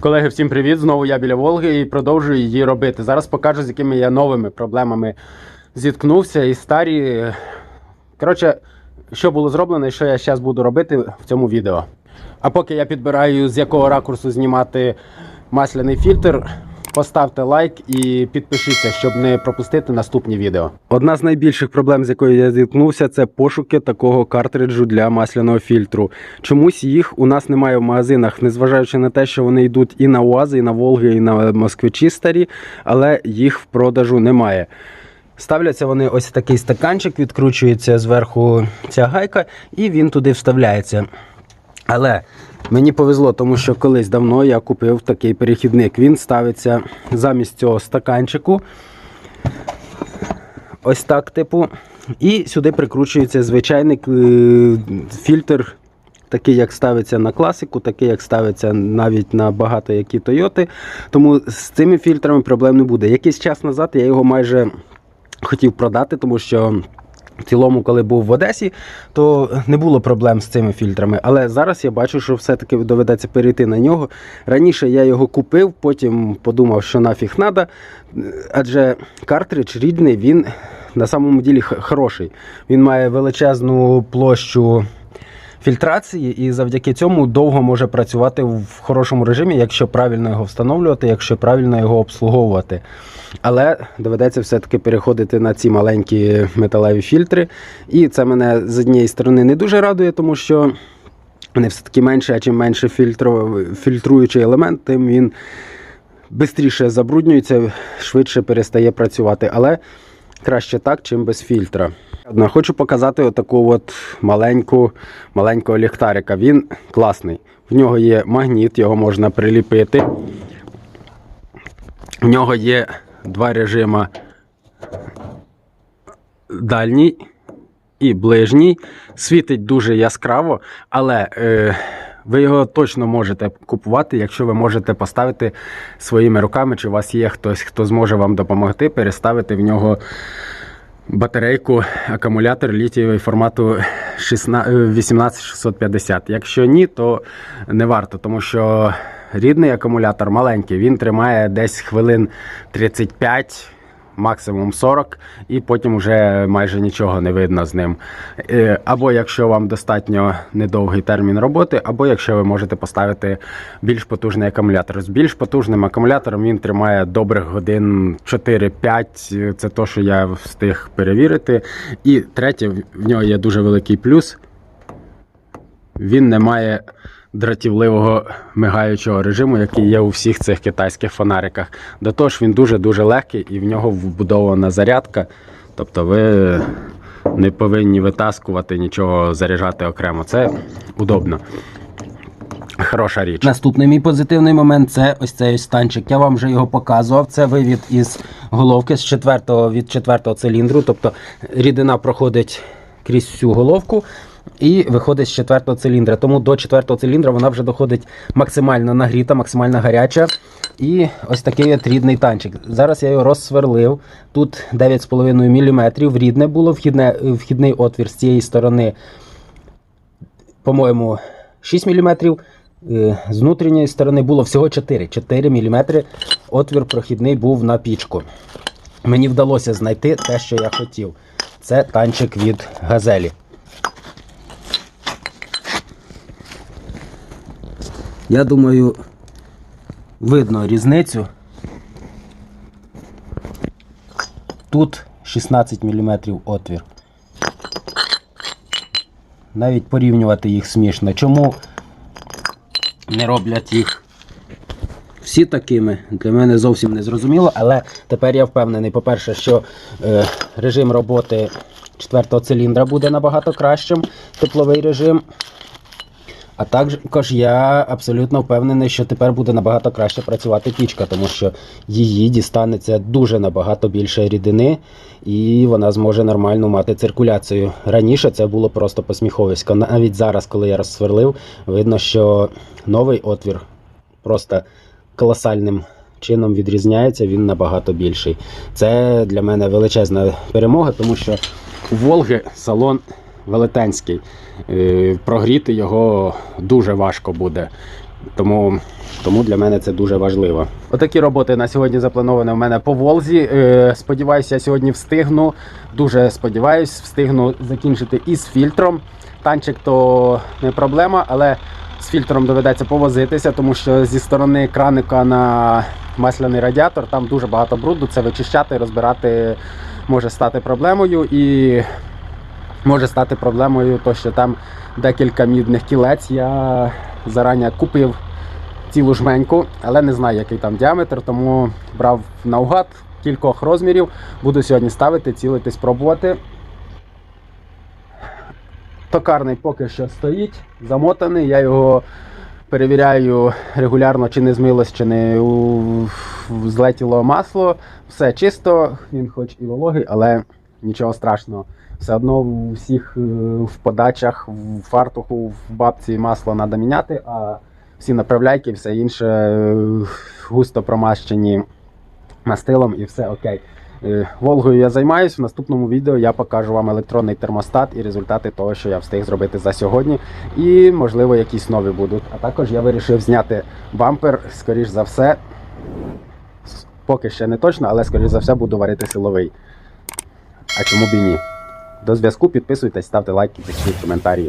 Колеги, всім привіт! Знову я біля Волги і продовжую її робити. Зараз покажу, з якими я новими проблемами зіткнувся і старі. Коротше, що було зроблено і що я зараз буду робити в цьому відео. А поки я підбираю, з якого ракурсу знімати масляний фільтр, поставте лайк і підпишіться, щоб не пропустити наступні відео. Одна з найбільших проблем, з якою я зіткнувся, це пошуки такого картриджу для масляного фільтру. Чомусь їх у нас немає в магазинах, незважаючи на те, що вони йдуть і на УАЗи, і на Волги, і на москвичі старі, але їх в продажу немає. Ставляться вони ось такий стаканчик, відкручується зверху ця гайка, і він туди вставляється. Але мені повезло, тому що колись давно я купив такий перехідник. Він ставиться замість цього стаканчику. Ось так, типу. І сюди прикручується звичайний е, фільтр, такий, як ставиться на класику, такий, як ставиться навіть на багато які Тойоти. Тому з цими фільтрами проблем не буде. Якийсь час назад я його майже хотів продати, тому що. В цілому, коли був в Одесі, то не було проблем з цими фільтрами. Але зараз я бачу, що все-таки доведеться перейти на нього. Раніше я його купив, потім подумав, що нафіг треба. Адже картридж рідний, він на самому ділі хороший. Він має величезну площу фільтрації, і завдяки цьому довго може працювати в хорошому режимі, якщо правильно його встановлювати, якщо правильно його обслуговувати. Але доведеться все-таки переходити на ці маленькі металеві фільтри. І це мене з однієї сторони не дуже радує, тому що вони все-таки менше, а чим менше фільтро- фільтруючий елемент, тим він швидше забруднюється, швидше перестає працювати. Але краще так, чим без фільтра. Хочу показати отаку от маленьку, маленького ліхтарика. Він класний. В нього є магніт, його можна приліпити. В нього є два режими дальній і ближній. Світить дуже яскраво, але е, ви його точно можете купувати, якщо ви можете поставити своїми руками, чи у вас є хтось, хто зможе вам допомогти переставити в нього батарейку, акумулятор літієвий формату 16 е, 18650. Якщо ні, то не варто, тому що рідний акумулятор маленький, він тримає десь хвилин 35. Максимум 40, і потім вже майже нічого не видно з ним. Е, Або якщо вам достатньо недовгий термін роботи, або якщо ви можете поставити більш потужний акумулятор. З більш потужним акумулятором він тримає добрих годин 4-5. Це то, що я встиг перевірити. І третє, в нього є дуже великий плюс. Він не має дратівливого мигаючого режиму, який є у всіх цих китайських фонариках. До того ж, він дуже-дуже легкий і в нього вбудована зарядка. Тобто ви не повинні витаскувати нічого, заряджати окремо. Це удобно. Хороша річ. Наступний мій позитивний момент це ось цей ось станчик. Я вам вже його показував. Це вивід із головки з четвертого від четвертого циліндру. Тобто рідина проходить крізь всю головку і виходить з четвертого циліндра. Тому до четвертого циліндра вона вже доходить максимально нагріта, максимально гаряча. І ось такий от рідний танчик. Зараз я його розсверлив. Тут 9,5 мм. Рідне було вхідне, вхідний отвір з цієї сторони по-моєму, 6 мм. З внутрішньої сторони було всього 4. 4 мм отвір прохідний був на пічку. Мені вдалося знайти те, що я хотів. Це танчик від газелі. Я думаю, видно різницю. Тут 16 мм отвір навіть порівнювати їх смішно. Чому не роблять їх всі такими? Для мене зовсім не зрозуміло, але тепер я впевнений, по-перше, що е, режим роботи четвертого циліндра буде набагато кращим, тепловий режим. А також я абсолютно впевнений, що тепер буде набагато краще працювати пічка, тому що її дістанеться дуже набагато більше рідини, і вона зможе нормально мати циркуляцію. Раніше це було просто посміховисько. Навіть зараз, коли я розсверлив, видно, що новий отвір просто колосальним чином відрізняється, він набагато більший. Це для мене величезна перемога, тому що у Волги салон велетенський. Е, Прогріти його дуже важко буде. Тому, тому для мене це дуже важливо. Отакі роботи на сьогодні заплановані у мене по Волзі. Е, сподіваюся, я сьогодні встигну. Дуже сподіваюсь, встигну закінчити із фільтром. Танчик то не проблема, але з фільтром доведеться повозитися, тому що зі сторони краника на масляний радіатор там дуже багато бруду. Це вичищати, розбирати може стати проблемою. І може стати проблемою, то що там декілька мідних кілець. Я зарані купив цілу жменьку, але не знаю, який там діаметр, тому брав наугад кількох розмірів. Буду сьогодні ставити, цілитись, пробувати. Токарний поки що стоїть, замотаний. Я його перевіряю регулярно, чи не змилось, чи не злетіло масло. Все чисто, він хоч і вологий, але нічого страшного. Все одно у всіх е, в подачах, в фартуху, в бабці масло треба міняти, а всі направляйки, все інше е, густо промащені мастилом і все окей. Е, Волгою я займаюсь. В наступному відео я покажу вам електронний термостат і результати того, що я встиг зробити за сьогодні. І, можливо, якісь нові будуть. А також я вирішив зняти бампер, скоріш за все. Поки ще не точно, але скоріш за все буду варити силовий. А чому б і ні? До зв'язку, підписуйтесь, ставте лайки, пишіть коментарі.